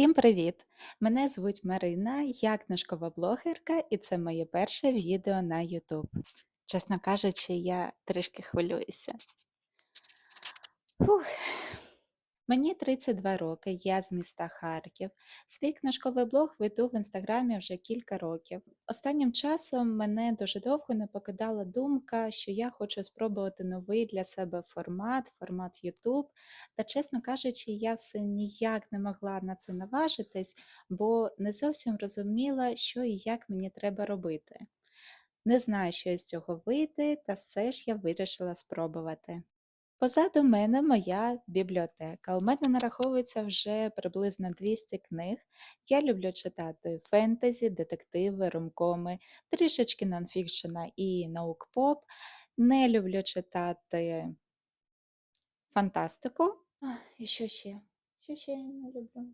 Всім привіт! Мене звуть Марина, я книжкова блогерка, і це моє перше відео на YouTube. Чесно кажучи, я трішки хвилююся. Фух. Мені 32 роки, я з міста Харків. Свій книжковий блог веду в інстаграмі вже кілька років. Останнім часом мене дуже довго не покидала думка, що я хочу спробувати новий для себе формат, формат YouTube. Та, чесно кажучи, я все ніяк не могла на це наважитись, бо не зовсім розуміла, що і як мені треба робити. Не знаю, що із цього вийде, та все ж я вирішила спробувати. Позаду мене моя бібліотека. У мене нараховується вже приблизно 200 книг. Я люблю читати фентезі, детективи, ромкоми, трішечки нонфікшена і наук-поп. Не люблю читати фантастику. І що ще? Що ще я не люблю?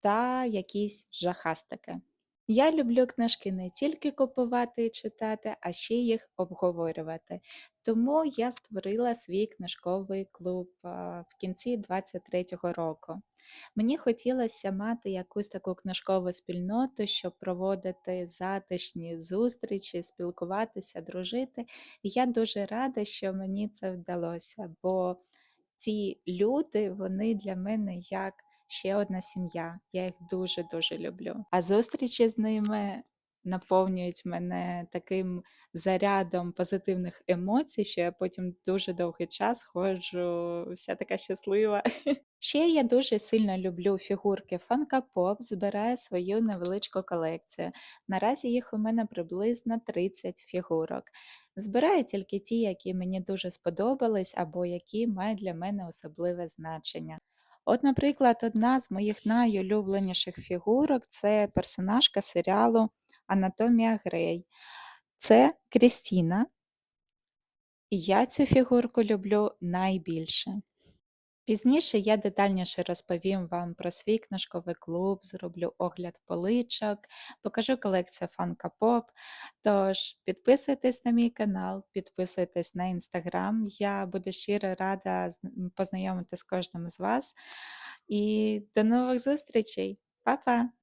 Та якісь жахастики. Я люблю книжки не тільки купувати і читати, а ще їх обговорювати. Тому я створила свій книжковий клуб в кінці 23-го року. Мені хотілося мати якусь таку книжкову спільноту, щоб проводити затишні зустрічі, спілкуватися, дружити. І я дуже рада, що мені це вдалося, бо ці люди, вони для мене як ще одна сім'я. Я їх дуже-дуже люблю. А зустрічі з ними наповнюють мене таким зарядом позитивних емоцій, що я потім дуже довгий час ходжу вся така щаслива. Ще я дуже сильно люблю фігурки Funko Pop, збираю свою невеличку колекцію. Наразі їх у мене приблизно 30 фігурок. Збираю тільки ті, які мені дуже сподобались або які мають для мене особливе значення. От, наприклад, одна з моїх найулюбленіших фігурок це персонажка серіалу Анатомія Грей. Це Крістіна, і я цю фігурку люблю найбільше. Пізніше я детальніше розповім вам про свій книжковий клуб, зроблю огляд поличок, покажу колекцію фанка Pop. Тож підписуйтесь на мій канал, підписуйтесь на інстаграм. Я буду щиро рада познайомитися з кожним з вас. І до нових зустрічей! Па-па!